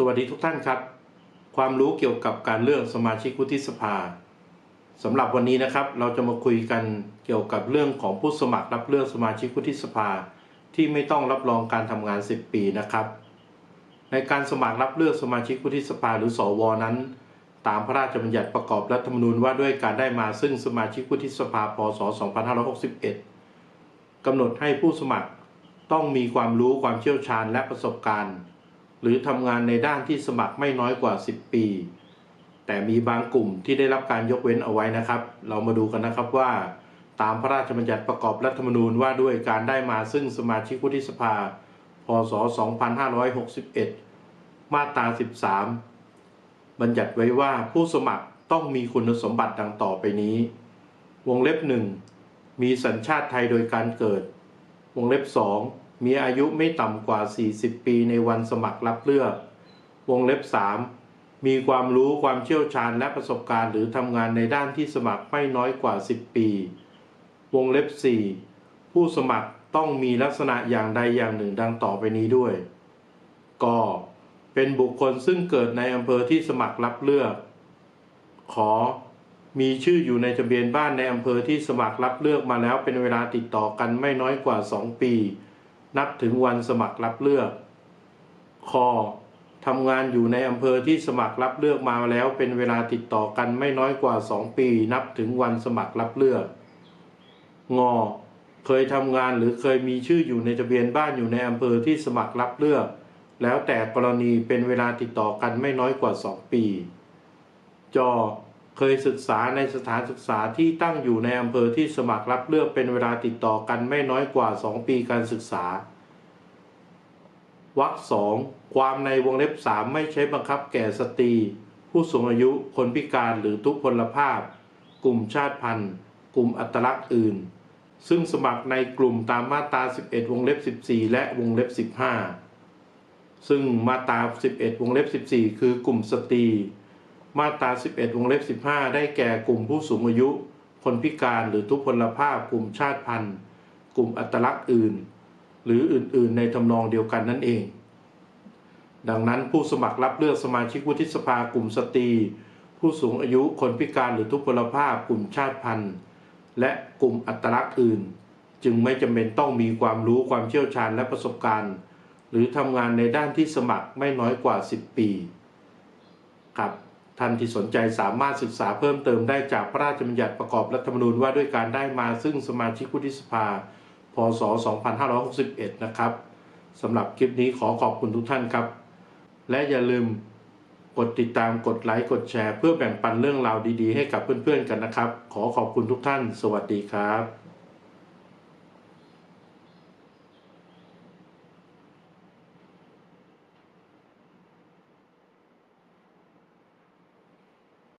สวัสดีทุกท่านครับ ความรู้เกี่ยวกับการเลือกสมาชิกวุฒิสภาสำหรับวันนี้นะครับ เราจะมาคุยกันเกี่ยวกับเรื่องของผู้สมัครรับเลือกสมาชิกวุฒิสภา ที่ไม่ต้องรับรองการทำงาน 10 ปีนะครับ ในการสมัครรับเลือกสมาชิกวุฒิสภาหรือสวนั้น ตามพระราชบัญญัติประกอบรัฐธรรมนูญว่าด้วยการได้มาซึ่งสมาชิกวุฒิสภาพศ 2561กำหนดให้ผู้สมัครต้องมีความรู้ความเชี่ยวชาญและประสบการณ์ หรือทำงานในด้านที่สมัครไม่น้อยกว่า 10 ปี แต่มีบางกลุ่มที่ได้รับการยกเว้นเอาไว้นะครับ เรามาดูกันนะครับว่า ตามพระราชบัญญัติประกอบรัฐธรรมนูญว่าด้วยการได้มาซึ่งสมาชิกวุฒิสภา พศ 2561 มาตรา 13 บัญญัติไว้ว่าผู้สมัครต้องมีคุณสมบัติดังต่อไปนี้ วงเล็บหนึ่งมีสัญชาติไทยโดยการเกิด วงเล็บ 2 มีอายุไม่ต่ำกว่า 40 ปีในวันสมัครรับเลือก วงเล็บ 3 มีความรู้ความเชี่ยวชาญและประสบการณ์หรือทำงานในด้านที่สมัครไม่น้อยกว่า 10 ปี วงเล็บ 4 ผู้สมัครต้องมีลักษณะอย่างใดอย่างหนึ่งดังต่อไปนี้ด้วยกเป็นบุคคลซึ่งเกิดในอำเภอที่สมัครรับเลือก ขอ มีชื่ออยู่ในทะเบียนบ้านในอำเภอที่สมัครรับเลือกมาแล้วเป็นเวลาติดต่อกันไม่น้อยกว่า 2 ปี นับถึงวันสมัครรับเลือกคอทำงานอยู่ในอำเภอที่สมัครรับเลือกมาแล้วเป็นเวลาติดต่อกันไม่น้อยกว่า 2 ปี นับถึงวันสมัครรับเลือกงเคยทำงานหรือเคยมีชื่ออยู่ในทะเบียนบ้านอยู่ในอำเภอที่สมัครรับเลือก แล้วแต่กรณีเป็นเวลาติดต่อกันไม่น้อยกว่า 2 ปี จอ เคยศึกษาในสถานศึกษาที่ตั้งอยู่ในอำเภอที่สมัครรับเลือกเป็นเวลาติดต่อกันไม่น้อยกว่า 2 ปีการศึกษาวรรคสองความในวงเล็บ 3 ไม่ใช้บังคับแก่สตรี ผู้สูงอายุคนพิการหรือทุพพลภาพ กลุ่มชาติพันธุ์ กลุ่มอัตลักษณ์อื่น ซึ่งสมัครในกลุ่มตามมาตรา 11 วงเล็บ 14 และวงเล็บ 15 ซึ่งมาตรา 11 วงเล็บ 14 คือกลุ่มสตรี มาตรา 11 วงเล็บ 15 ได้แก่กลุ่มผู้สูงอายุ คนพิการหรือทุพพลภาพ กลุ่มชาติพันธุ์ กลุ่มอัตลักษณ์อื่น หรืออื่น ๆ ในทำนองเดียวกันนั่นเอง ดังนั้นผู้สมัครรับเลือกสมาชิกวุฒิสภากลุ่มสตรี ผู้สูงอายุคนพิการหรือทุพพลภาพ กลุ่มชาติพันธุ์ และกลุ่มอัตลักษณ์อื่น จึงไม่จำเป็นต้องมีความรู้ความเชี่ยวชาญและประสบการณ์ หรือทำงานในด้านที่สมัครไม่น้อยกว่า 10 ปี ครับ ท่านที่สนใจสามารถศึกษาเพิ่มเติมได้จากพระราชบัญญัติประกอบรัฐธรรมนูญว่าด้วยการได้มาซึ่งสมาชิกวุฒิสภา พศ 2561 นะครับสำหรับคลิปนี้ขอขอบคุณทุกท่านครับ และอย่าลืมกดติดตามกดไลค์กดแชร์ เพื่อแบ่งปันเรื่องราวดีๆ ให้กับเพื่อนๆกันนะครับ ขอขอบคุณทุกท่าน สวัสดีครับ